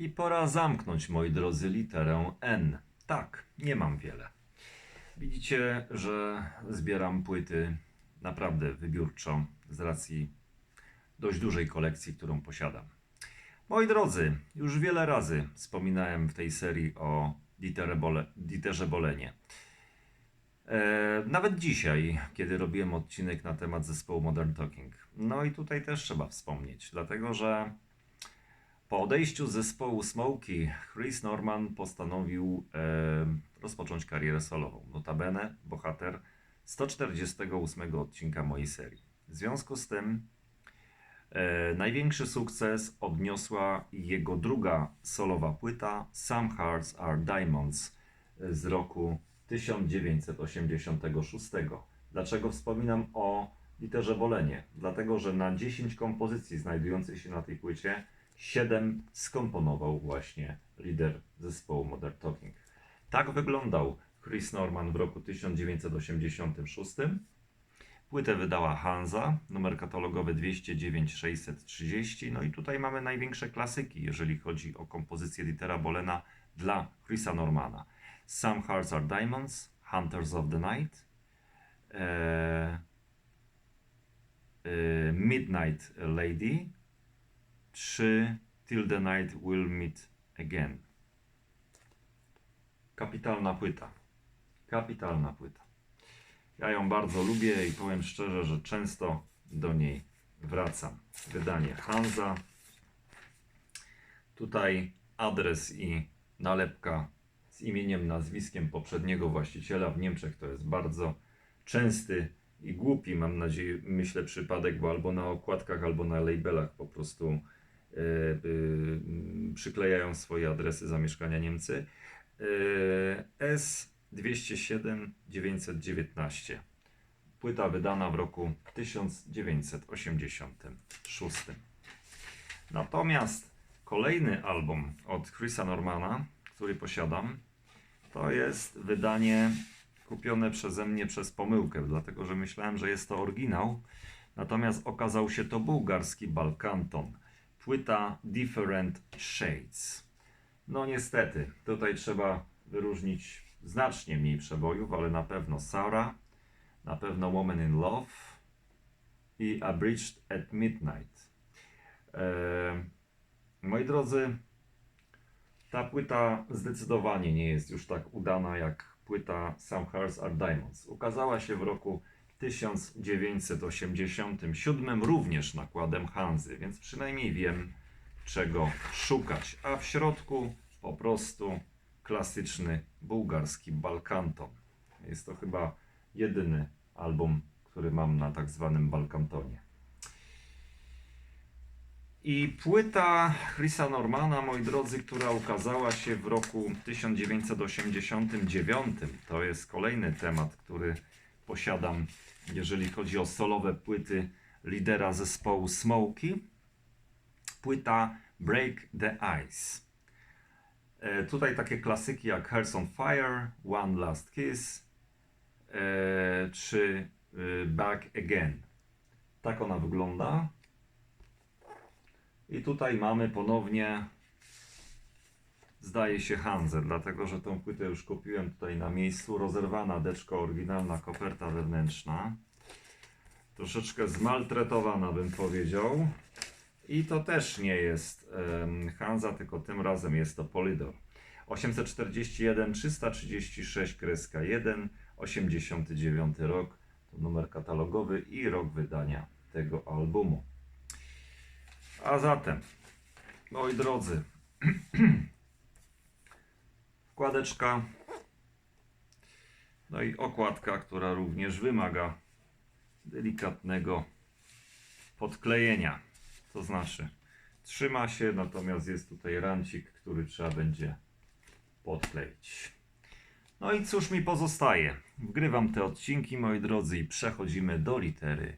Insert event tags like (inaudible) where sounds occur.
I pora zamknąć, moi drodzy, literę N. Tak, nie mam wiele. Widzicie, że zbieram płyty naprawdę wybiórczo z racji dość dużej kolekcji, którą posiadam. Moi drodzy, już wiele razy wspominałem w tej serii o Dieterze Bole, Dieterze Bolenie. E, nawet dzisiaj, kiedy robiłem odcinek na temat zespołu Modern Talking. No i tutaj też trzeba wspomnieć, dlatego że po odejściu z zespołu Smokey, Chris Norman postanowił e, rozpocząć karierę solową. Notabene bohater 148 odcinka mojej serii. W związku z tym e, największy sukces odniosła jego druga solowa płyta Some Hearts Are Diamonds z roku 1986. Dlaczego wspominam o literze Bolenie? Dlatego, że na 10 kompozycji znajdujących się na tej płycie 7 skomponował właśnie lider zespołu Modern Talking. Tak wyglądał Chris Norman w roku 1986. Płytę wydała Hansa, numer katalogowy 209630. No i tutaj mamy największe klasyki, jeżeli chodzi o kompozycję litera Bolena dla Chrisa Normana. Some Hearts Are Diamonds, Hunters of the Night, e, e, Midnight Lady, czy Till the Night Will Meet Again. Kapitalna płyta. Kapitalna płyta. Ja ją bardzo lubię i powiem szczerze, że często do niej wracam. Wydanie Hansa. Tutaj adres i nalepka z imieniem, nazwiskiem poprzedniego właściciela w Niemczech to jest bardzo częsty i głupi, mam nadzieję, myślę, przypadek, bo albo na okładkach, albo na labelach po prostu przyklejają swoje adresy zamieszkania Niemcy. E, S207 919. Płyta wydana w roku 1986. Natomiast kolejny album od Chrisa Normana, który posiadam, to jest wydanie kupione przeze mnie przez pomyłkę, dlatego że myślałem, że jest to oryginał. Natomiast okazał się to bułgarski Balkanton. Płyta Different Shades. No niestety, tutaj trzeba wyróżnić znacznie mniej przebojów, ale na pewno Sarah, na pewno Woman in Love i Abridged at Midnight. Eee, moi drodzy, ta płyta zdecydowanie nie jest już tak udana jak płyta Some Hearts Are Diamonds. Ukazała się w roku 1987 również nakładem Hanzy, więc przynajmniej wiem czego szukać. A w środku po prostu klasyczny bułgarski Balkanton. Jest to chyba jedyny album, który mam na tak zwanym Balkantonie. I płyta Chrisa Normana, moi drodzy, która ukazała się w roku 1989, to jest kolejny temat, który posiadam, jeżeli chodzi o solowe płyty lidera zespołu Smokey. Płyta Break the Ice. E, tutaj takie klasyki jak Hearts on Fire, One Last Kiss e, czy e, Back Again. Tak ona wygląda. I tutaj mamy ponownie, zdaje się, Hanzę, dlatego że tą płytę już kupiłem tutaj na miejscu. Rozerwana deczko, oryginalna koperta wewnętrzna. Troszeczkę zmaltretowana, bym powiedział. I to też nie jest Hanza, tylko tym razem jest to Polydor. 841 336 kreska 1 89 rok to numer katalogowy i rok wydania tego albumu. A zatem, moi drodzy, (clears throat) wkładeczka, no i okładka, która również wymaga delikatnego podklejenia. To znaczy, trzyma się, natomiast jest tutaj rancik, który trzeba będzie podkleić. No i cóż mi pozostaje? Wgrywam te odcinki, moi drodzy, i przechodzimy do litery.